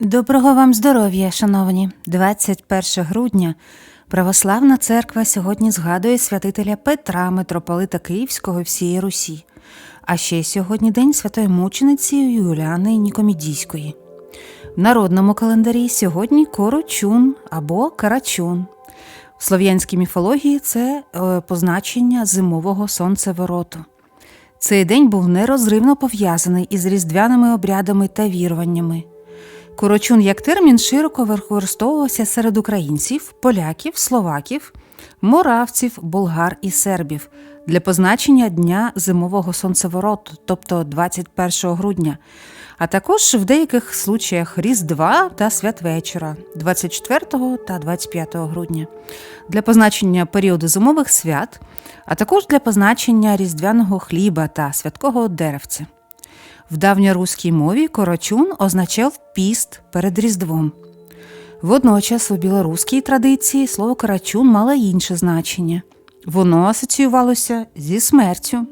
Доброго вам здоров'я, шановні. 21 грудня Православна церква сьогодні згадує святителя Петра, митрополита Київського і всієї Русі. А ще сьогодні день святої мучениці Юліани Нікомідійської. В народному календарі сьогодні Корочун або Карачун. В слов'янській міфології це е, позначення зимового сонцевороту. Цей день був нерозривно пов'язаний із різдвяними обрядами та віруваннями. Корочун як термін широко використовувався серед українців, поляків, словаків, моравців, болгар і сербів для позначення дня зимового сонцевороту, тобто 21 грудня, а також в деяких случаях Різдва та святвечора 24 та 25 грудня, для позначення періоду зимових свят, а також для позначення різдвяного хліба та святкового деревця. В давньоруській мові корочун означав піст перед Різдвом. Водночас у білоруській традиції слово карачун мало інше значення. Воно асоціювалося зі смертю,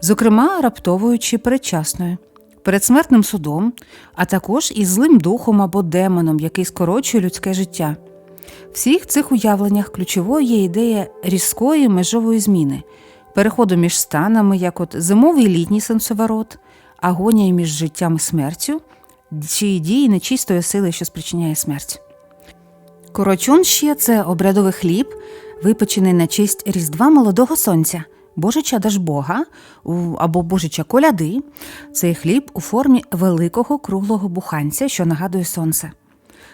зокрема раптовою чи передчасною, передсмертним судом, а також із злим духом або демоном, який скорочує людське життя. В всіх цих уявленнях ключовою є ідея різкої межової зміни, переходу між станами, як от зимовий літній сенсоворот, агонія між життям і смертю, чи дії нечистої сили, що спричиняє смерть. Корочун ще це обрядовий хліб, випечений на честь Різдва молодого сонця, Божича Дажбога або Божича коляди. Цей хліб у формі великого круглого буханця, що нагадує сонце.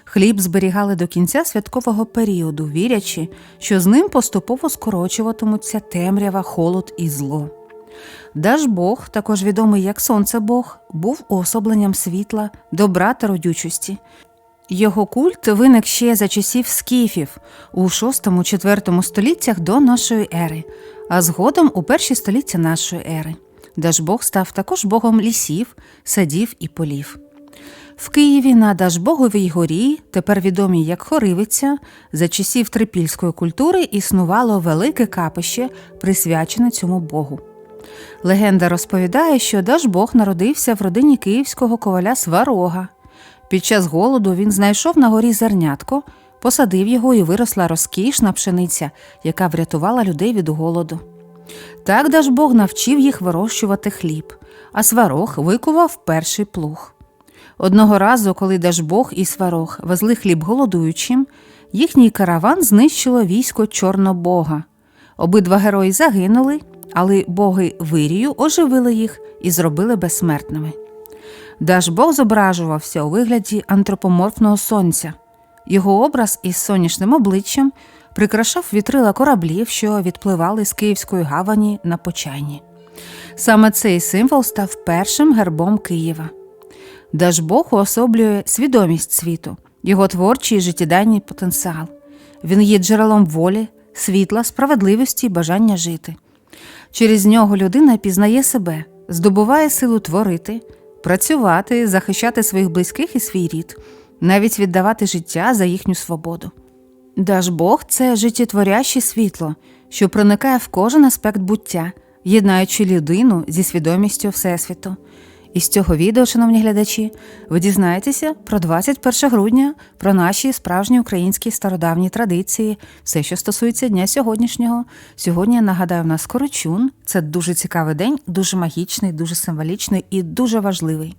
Хліб зберігали до кінця святкового періоду, вірячи, що з ним поступово скорочуватимуться темрява, холод і зло. Дажбог, також відомий як Сонцебог, був уособленням світла, добра та родючості. Його культ виник ще за часів скіфів у 6-4 століттях до нашої ери, а згодом у перші століття нашої ери. Дажбог став також богом лісів, садів і полів. В Києві на Дажбоговій горі, тепер відомій як Хоривиця, за часів трипільської культури існувало велике капище, присвячене цьому богу. Легенда розповідає, що Дажбог народився в родині київського коваля Сварога. Під час голоду він знайшов на горі зернятко, посадив його і виросла розкішна пшениця, яка врятувала людей від голоду. Так Дажбог навчив їх вирощувати хліб, а сварог викував перший плуг. Одного разу, коли Дажбог і сварог везли хліб голодуючим, їхній караван знищило військо Чорнобога. Обидва герої загинули, але боги вирію оживили їх і зробили безсмертними. Дажбог зображувався у вигляді антропоморфного сонця. Його образ із сонячним обличчям прикрашав вітрила кораблів, що відпливали з Київської гавані на Почайні. Саме цей символ став першим гербом Києва. Дажбог уособлює свідомість світу, його творчий і життєдайний потенціал. Він є джерелом волі, світла, справедливості і бажання жити. Через нього людина пізнає себе, здобуває силу творити, працювати, захищати своїх близьких і свій рід, навіть віддавати життя за їхню свободу. Дажбог це життєтворяще світло, що проникає в кожен аспект буття, єднаючи людину зі свідомістю Всесвіту. І з цього відео, шановні глядачі, ви дізнаєтеся про 21 грудня, про наші справжні українські стародавні традиції, все, що стосується дня сьогоднішнього. Сьогодні, нагадаю, в нас Корочун. Це дуже цікавий день, дуже магічний, дуже символічний і дуже важливий.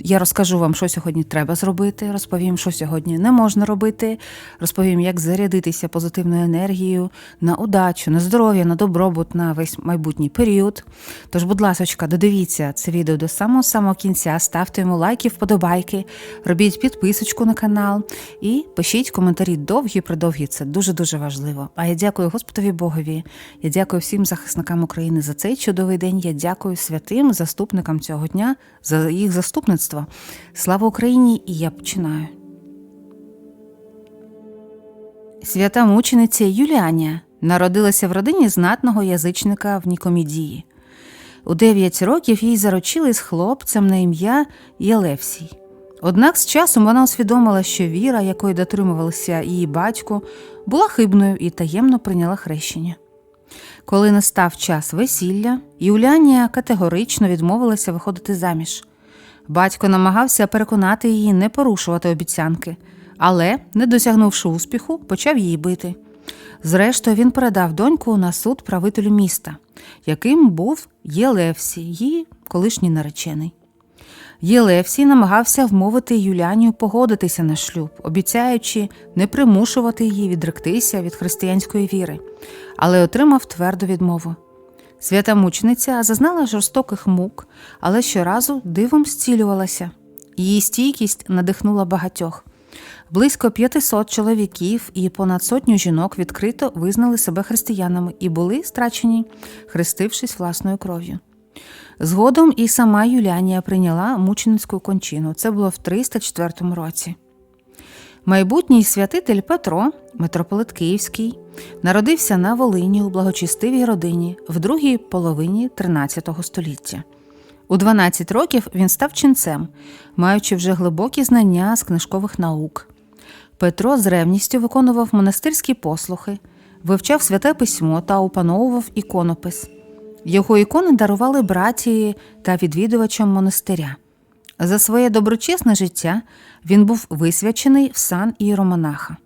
Я розкажу вам, що сьогодні треба зробити, розповім, що сьогодні не можна робити, розповім, як зарядитися позитивною енергією на удачу, на здоров'я, на добробут, на весь майбутній період. Тож, будь ласка, додивіться це відео до самого самого кінця, ставте йому лайки, вподобайки, робіть підписочку на канал і пишіть коментарі довгі, придовгі. Це дуже дуже важливо. А я дякую Господові Богові. Я дякую всім захисникам України за цей чудовий день. Я дякую святим заступникам цього дня за їх заступництво. Слава Україні! І я починаю. Свята мучениця Юліанія народилася в родині знатного язичника в Нікомідії. У 9 років їй заручили з хлопцем на ім'я Єлевсій. Однак з часом вона усвідомила, що віра, якої дотримувалася її батько, була хибною і таємно прийняла хрещення. Коли настав час весілля, Юліанія категорично відмовилася виходити заміж. Батько намагався переконати її не порушувати обіцянки, але, не досягнувши успіху, почав її бити. Зрештою, він передав доньку на суд правителю міста, яким був Єлевсій, її колишній наречений. Єлевсій намагався вмовити Юлянію погодитися на шлюб, обіцяючи не примушувати її відректися від християнської віри, але отримав тверду відмову. Свята мучениця зазнала жорстоких мук, але щоразу дивом зцілювалася. Її стійкість надихнула багатьох. Близько 500 чоловіків і понад сотню жінок відкрито визнали себе християнами і були страчені, хрестившись власною кров'ю. Згодом і сама Юлянія прийняла мученицьку кончину. Це було в 304 році. Майбутній святитель Петро, митрополит Київський, народився на Волині у благочестивій родині в другій половині 13 століття. У 12 років він став ченцем, маючи вже глибокі знання з книжкових наук. Петро з ревністю виконував монастирські послухи, вивчав святе письмо та опановував іконопис. Його ікони дарували братії та відвідувачам монастиря. За своє доброчесне життя він був висвячений в сан ієромонаха.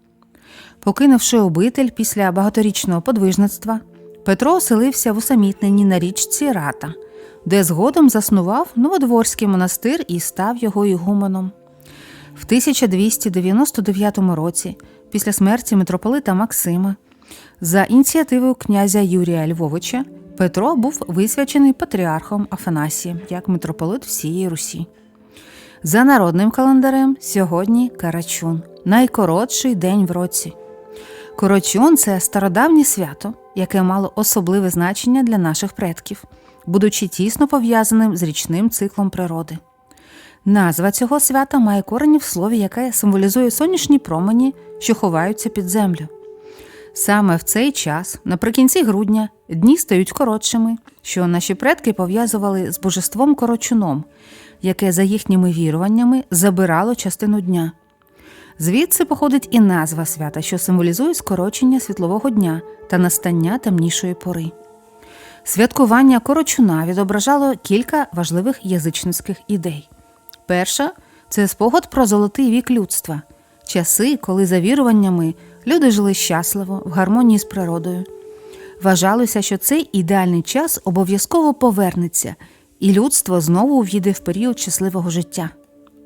Покинувши обитель після багаторічного подвижництва, Петро оселився в усамітненні на річці Рата, де згодом заснував Новодворський монастир і став його ігуменом. В 1299 році, після смерті митрополита Максима, за ініціативою князя Юрія Львовича, Петро був висвячений патріархом Афанасієм як митрополит всієї Русі. За народним календарем сьогодні Карачун найкоротший день в році. Корочун це стародавнє свято, яке мало особливе значення для наших предків, будучи тісно пов'язаним з річним циклом природи. Назва цього свята має корені в слові, яке символізує сонячні промені, що ховаються під землю. Саме в цей час, наприкінці грудня, дні стають коротшими, що наші предки пов'язували з божеством корочуном, яке, за їхніми віруваннями, забирало частину дня. Звідси походить і назва свята, що символізує скорочення світлового дня та настання темнішої пори. Святкування корочуна відображало кілька важливих язичницьких ідей. Перша це спогад про золотий вік людства, часи, коли за віруваннями люди жили щасливо, в гармонії з природою. Вважалося, що цей ідеальний час обов'язково повернеться, і людство знову увійде в період щасливого життя.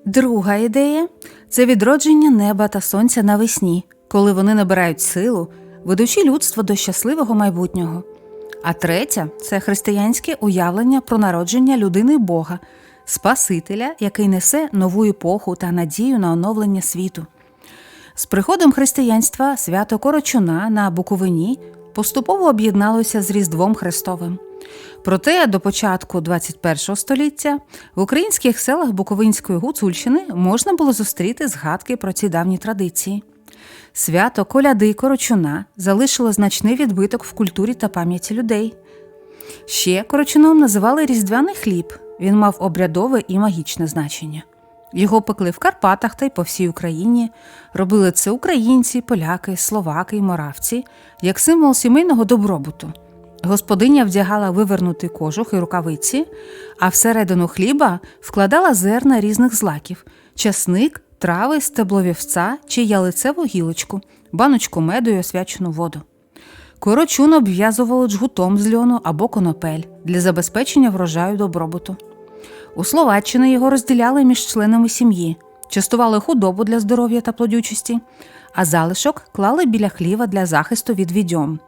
Друга ідея це відродження неба та сонця навесні, коли вони набирають силу, ведучи людство до щасливого майбутнього. А третя це християнське уявлення про народження людини Бога, Спасителя, який несе нову епоху та надію на оновлення світу. З приходом християнства свято Корочуна на Буковині поступово об'єдналося з Різдвом Христовим. Проте до початку 21 століття в українських селах Буковинської Гуцульщини можна було зустріти згадки про ці давні традиції. Свято коляди Корочуна залишило значний відбиток в культурі та пам'яті людей. Ще корочуном називали різдвяний хліб. Він мав обрядове і магічне значення. Його пекли в Карпатах та й по всій Україні. Робили це українці, поляки, словаки й моравці як символ сімейного добробуту. Господиня вдягала вивернутий кожух і рукавиці, а всередину хліба вкладала зерна різних злаків: часник, трави, стебло вівця чи ялицеву гілочку, баночку меду й освячену воду. Корочун обв'язували джгутом з льону або конопель для забезпечення врожаю добробуту. У Словаччині його розділяли між членами сім'ї, частували худобу для здоров'я та плодючості, а залишок клали біля хліва для захисту від відьом.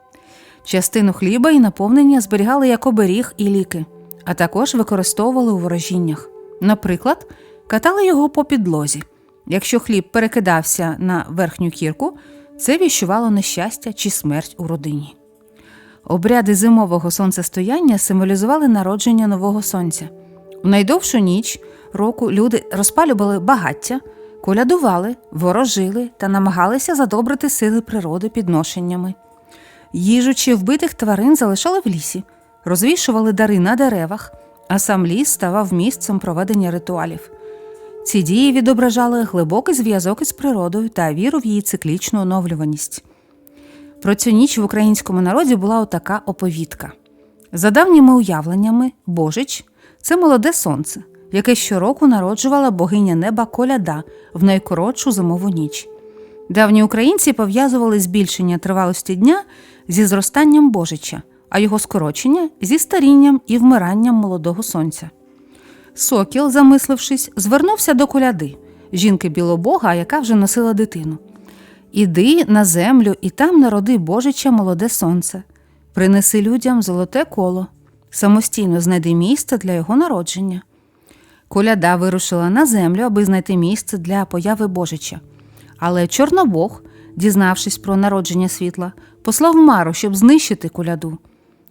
Частину хліба і наповнення зберігали як оберіг і ліки, а також використовували у ворожіннях. Наприклад, катали його по підлозі. Якщо хліб перекидався на верхню кірку, це віщувало нещастя чи смерть у родині. Обряди зимового сонцестояння символізували народження нового сонця. У найдовшу ніч року люди розпалювали багаття, колядували, ворожили та намагалися задобрити сили природи підношеннями. Їжу чи вбитих тварин залишали в лісі, розвішували дари на деревах, а сам ліс ставав місцем проведення ритуалів. Ці дії відображали глибокий зв'язок із природою та віру в її циклічну оновлюваність. Про цю ніч в українському народі була отака оповідка. За давніми уявленнями, Божич це молоде сонце, яке щороку народжувала богиня неба коляда в найкоротшу зимову ніч. Давні українці пов'язували збільшення тривалості дня зі зростанням божича, а його скорочення зі старінням і вмиранням молодого сонця. Сокіл, замислившись, звернувся до коляди, жінки білобога, яка вже носила дитину. Іди на землю і там народи Божича молоде сонце, принеси людям золоте коло, самостійно знайди місце для його народження. Коляда вирушила на землю, аби знайти місце для появи Божича. Але Чорнобог, дізнавшись про народження світла, послав Мару, щоб знищити коляду.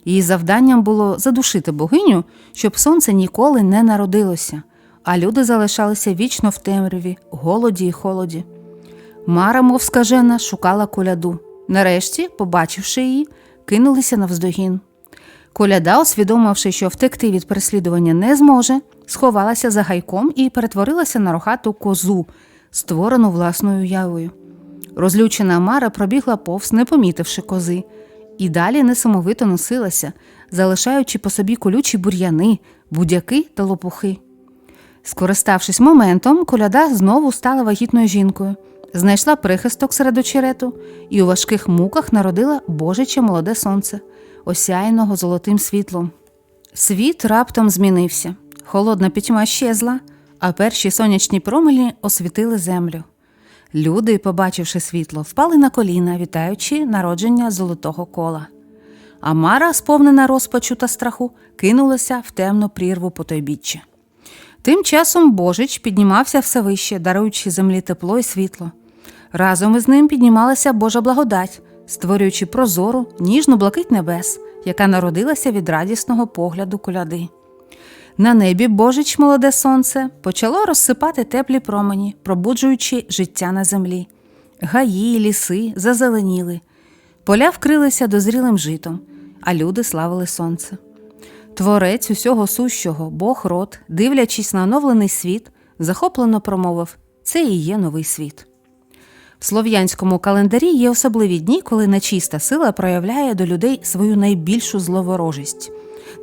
Її завданням було задушити богиню, щоб сонце ніколи не народилося, а люди залишалися вічно в темряві, голоді і холоді. Мара, мов скажена, шукала коляду. Нарешті, побачивши її, кинулися навздогін. Коляда, усвідомивши, що втекти від переслідування не зможе, сховалася за гайком і перетворилася на рохату козу, створену власною уявою. Розлючена Мара пробігла повз, не помітивши кози, і далі несамовито носилася, залишаючи по собі колючі бур'яни, будяки та лопухи. Скориставшись моментом, коляда знову стала вагітною жінкою, знайшла прихисток серед очерету і у важких муках народила божиче молоде сонце, осяяного золотим світлом. Світ раптом змінився, холодна пітьма щезла, а перші сонячні промені освітили землю. Люди, побачивши світло, впали на коліна, вітаючи народження золотого кола. А Мара, сповнена розпачу та страху, кинулася в темну прірву потойбіччя. Тим часом Божич піднімався все вище, даруючи землі тепло і світло. Разом із ним піднімалася Божа благодать, створюючи прозору, ніжну блакить небес, яка народилася від радісного погляду коляди. На небі Божич молоде сонце почало розсипати теплі промені, пробуджуючи життя на землі. Гаї, ліси зазеленіли, поля вкрилися дозрілим житом, а люди славили сонце. Творець усього сущого, Бог род, дивлячись на оновлений світ, захоплено промовив це і є новий світ. Слов'янському календарі є особливі дні, коли нечиста сила проявляє до людей свою найбільшу зловорожість.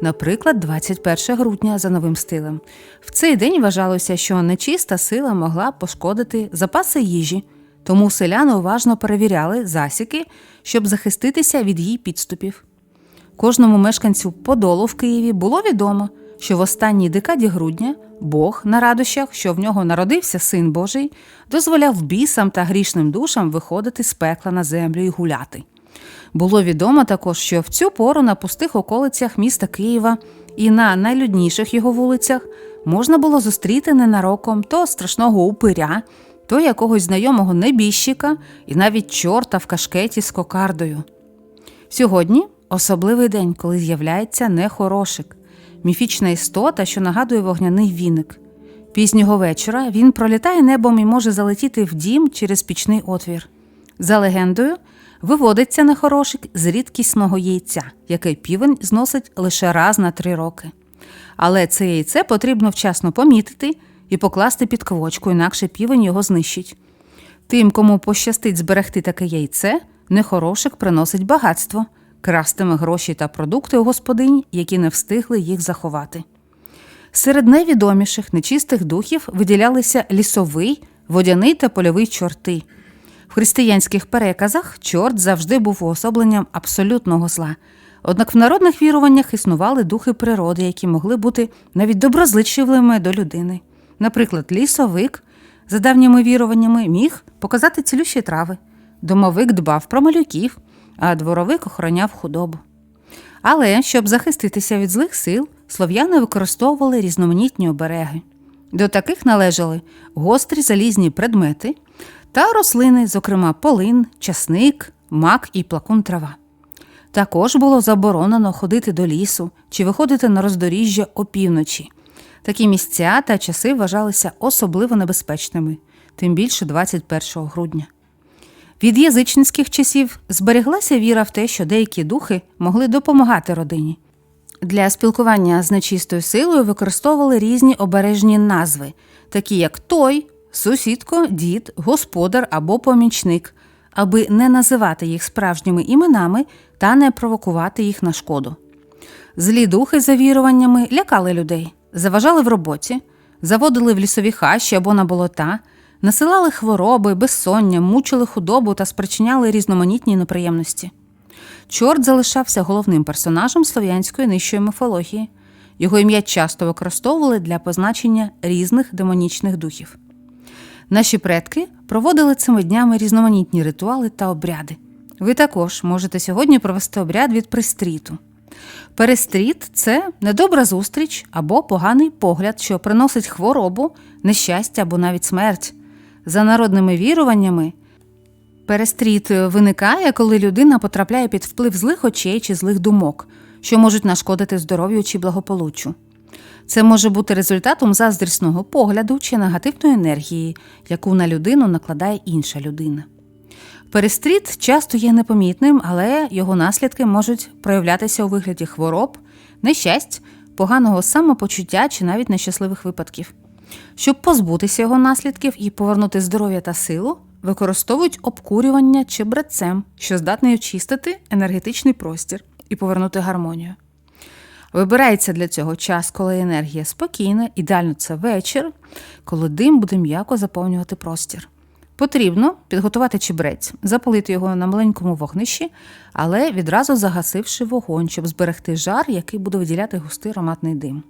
Наприклад, 21 грудня за новим стилем. В цей день вважалося, що нечиста сила могла пошкодити запаси їжі, тому селяни уважно перевіряли засіки, щоб захиститися від її підступів. Кожному мешканцю Подолу в Києві було відомо, що в останній декаді грудня Бог на радощах, що в нього народився син Божий, дозволяв бісам та грішним душам виходити з пекла на землю і гуляти. Було відомо також, що в цю пору на пустих околицях міста Києва і на найлюдніших його вулицях можна було зустріти ненароком то страшного упиря, то якогось знайомого небіжчика і навіть чорта в кашкеті з кокардою. Сьогодні особливий день, коли з'являється нехорошик, міфічна істота, що нагадує вогняний віник. Пізнього вечора він пролітає небом і може залетіти в дім через пічний отвір. За легендою, виводиться нехорошик з рідкісного яйця, яке півень зносить лише раз на три роки. Але це яйце потрібно вчасно помітити і покласти під квочку, інакше півень його знищить. Тим, кому пощастить зберегти таке яйце, нехорошик приносить багатство, крастиме гроші та продукти у господинь, які не встигли їх заховати. Серед найвідоміших нечистих духів виділялися лісовий, водяний та польовий чорти. В християнських переказах чорт завжди був уособленням абсолютного зла. Однак в народних віруваннях існували духи природи, які могли бути навіть доброзичливими до людини. Наприклад, лісовик, за давніми віруваннями, міг показати цілющі трави, домовик дбав про малюків, а дворовик охороняв худобу. Але щоб захиститися від злих сил, слов'яни використовували різноманітні обереги. До таких належали гострі залізні предмети та рослини, зокрема полин, часник, мак і плакун трава. Також було заборонено ходити до лісу чи виходити на роздоріжжя опівночі. Такі місця та часи вважалися особливо небезпечними, тим більше 21 грудня. Від язичницьких часів збереглася віра в те, що деякі духи могли допомагати родині. Для спілкування з нечистою силою використовували різні обережні назви, такі як той, сусідко, дід, господар або помічник, аби не називати їх справжніми іменами та не провокувати їх на шкоду. Злі духи за віруваннями лякали людей, заважали в роботі, заводили в лісові хащі або на болота, насилали хвороби, безсоння, мучили худобу та спричиняли різноманітні неприємності. Чорт залишався головним персонажем слов'янської нижчої міфології. Його ім'я часто використовували для позначення різних демонічних духів. Наші предки проводили цими днями різноманітні ритуали та обряди. Ви також можете сьогодні провести обряд від пристріту. Перестріт це недобра зустріч або поганий погляд, що приносить хворобу, нещастя або навіть смерть. За народними віруваннями, перестріт виникає, коли людина потрапляє під вплив злих очей чи злих думок, що можуть нашкодити здоров'ю чи благополуччю. Це може бути результатом заздрісного погляду чи негативної енергії, яку на людину накладає інша людина. Перестріт часто є непомітним, але його наслідки можуть проявлятися у вигляді хвороб, нещасть, поганого самопочуття чи навіть нещасливих випадків. Щоб позбутися його наслідків і повернути здоров'я та силу, використовують обкурювання чебрецем, що здатний очистити енергетичний простір і повернути гармонію. Вибирається для цього час, коли енергія спокійна, ідеально це вечір, коли дим буде м'яко заповнювати простір. Потрібно підготувати чебрець, запалити його на маленькому вогнищі, але відразу загасивши вогонь, щоб зберегти жар, який буде виділяти густий ароматний дим.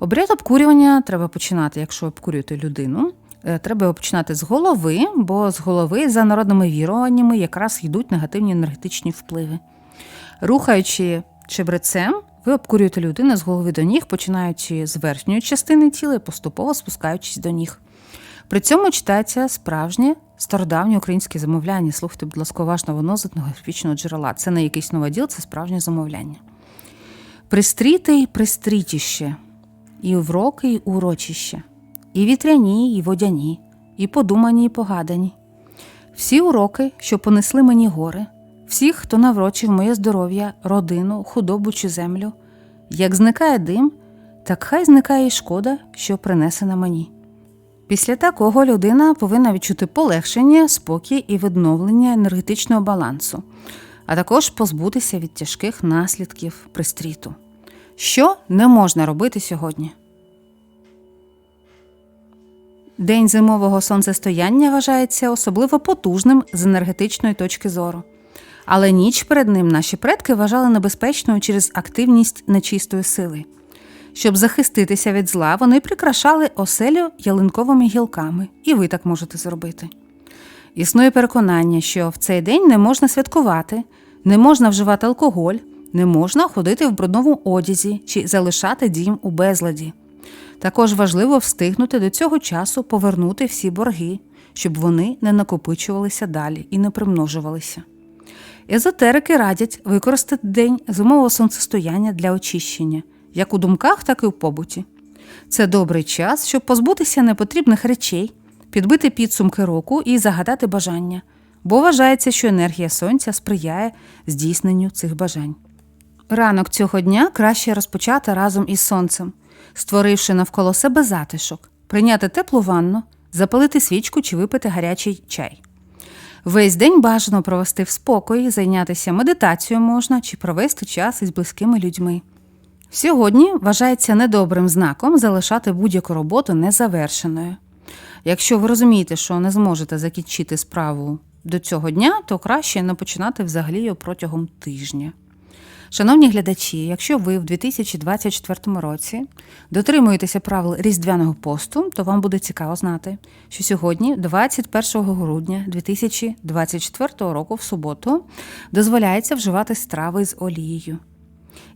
Обряд обкурювання треба починати, якщо обкурюєте людину. е, Треба починати з голови, бо з голови, за народними віруваннями, якраз йдуть негативні енергетичні впливи. Рухаючи чебрецем, ви обкурюєте людину з голови до ніг, починаючи з верхньої частини тіла поступово спускаючись до ніг. При цьому читається справжнє стародавнє українське замовляння. Слухайте, будь ласка, уважно воно з етнографічного джерела. Це не якийсь новоділ, це справжнє замовляння. Пристріте й пристрітіще, і вроки, й урочище, і вітряні, і водяні, і подумані, і погадані. Всі уроки, що понесли мені гори, всіх, хто наврочив моє здоров'я, родину, худобу чи землю, як зникає дим, так хай зникає і шкода, що принесена мені. Після такого людина повинна відчути полегшення, спокій і відновлення енергетичного балансу, а також позбутися від тяжких наслідків пристріту. Що не можна робити сьогодні? День зимового сонцестояння вважається особливо потужним з енергетичної точки зору. Але ніч перед ним наші предки вважали небезпечною через активність нечистої сили. Щоб захиститися від зла, вони прикрашали оселю ялинковими гілками, і ви так можете зробити. Існує переконання, що в цей день не можна святкувати, не можна вживати алкоголь, не можна ходити в брудному одязі чи залишати дім у безладі. Також важливо встигнути до цього часу повернути всі борги, щоб вони не накопичувалися далі і не примножувалися. Езотерики радять використати день зимового сонцестояння для очищення, як у думках, так і у побуті. Це добрий час, щоб позбутися непотрібних речей, підбити підсумки року і загадати бажання, бо вважається, що енергія сонця сприяє здійсненню цих бажань. Ранок цього дня краще розпочати разом із сонцем, створивши навколо себе затишок, прийняти теплу ванну, запалити свічку чи випити гарячий чай. Весь день бажано провести в спокої, зайнятися медитацією можна чи провести час із близькими людьми. Сьогодні вважається недобрим знаком залишати будь-яку роботу незавершеною. Якщо ви розумієте, що не зможете закінчити справу до цього дня, то краще не починати взагалі протягом тижня. Шановні глядачі, якщо ви в 2024 році дотримуєтеся правил Різдвяного посту, то вам буде цікаво знати, що сьогодні, 21 грудня 2024 року, в суботу, дозволяється вживати страви з олією.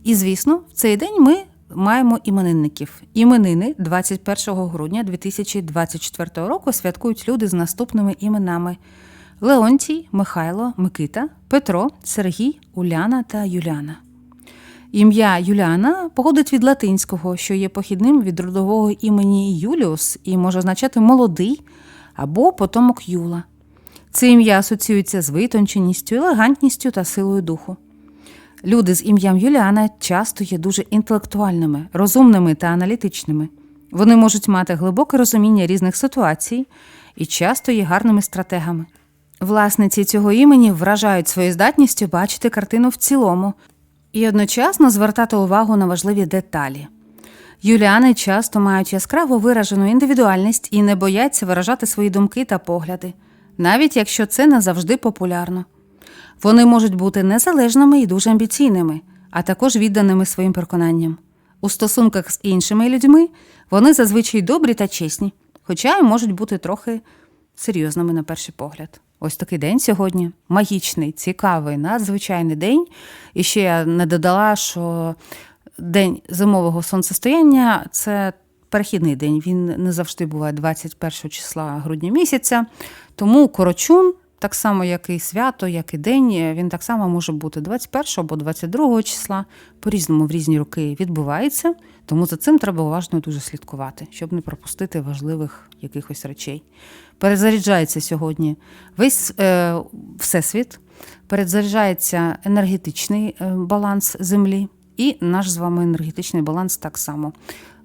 І, звісно, в цей день ми маємо іменинників. Іменини 21 грудня 2024 року святкують люди з наступними іменами: Леонтій, Михайло, Микита, Петро, Сергій, Уляна та Юляна. Ім'я Юліана походить від латинського, що є похідним від родового імені Юліус і може означати молодий або потомок Юла. Це ім'я асоціюється з витонченістю, елегантністю та силою духу. Люди з ім'ям Юліана часто є дуже інтелектуальними, розумними та аналітичними. Вони можуть мати глибоке розуміння різних ситуацій і часто є гарними стратегами. Власниці цього імені вражають своєю здатністю бачити картину в цілому і одночасно звертати увагу на важливі деталі. Юліани часто мають яскраво виражену індивідуальність і не бояться виражати свої думки та погляди, навіть якщо це не завжди популярно. Вони можуть бути незалежними і дуже амбіційними, а також відданими своїм переконанням. У стосунках з іншими людьми вони зазвичай добрі та чесні, хоча й можуть бути трохи серйозними на перший погляд. Ось такий день сьогодні магічний, цікавий, надзвичайний день. І ще я не додала, що день зимового сонцестояння це перехідний день. Він не завжди буває 21 числа грудня місяця. Тому корочун, так само, як і свято, як і день, він так само може бути 21 або 22 числа. По-різному в різні роки відбувається. Тому за цим треба уважно дуже слідкувати, щоб не пропустити важливих якихось речей. Перезаряджається сьогодні весь е, всесвіт, перезаряджається енергетичний е, баланс Землі, і наш з вами енергетичний баланс так само.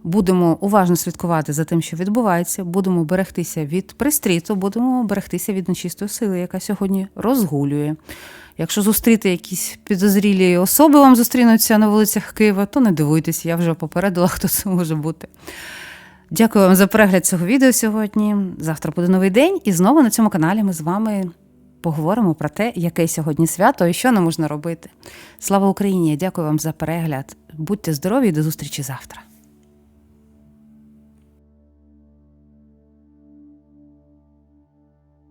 Будемо уважно слідкувати за тим, що відбувається, будемо берегтися від пристріту, будемо берегтися від нечистої сили, яка сьогодні розгулює. Якщо зустріти якісь підозрілі особи вам зустрінуться на вулицях Києва, то не дивуйтесь, я вже попередила, хто це може бути. Дякую вам за перегляд цього відео сьогодні. Завтра буде новий день, і знову на цьому каналі ми з вами поговоримо про те, яке сьогодні свято і що не можна робити. Слава Україні! Дякую вам за перегляд. Будьте здорові і до зустрічі завтра.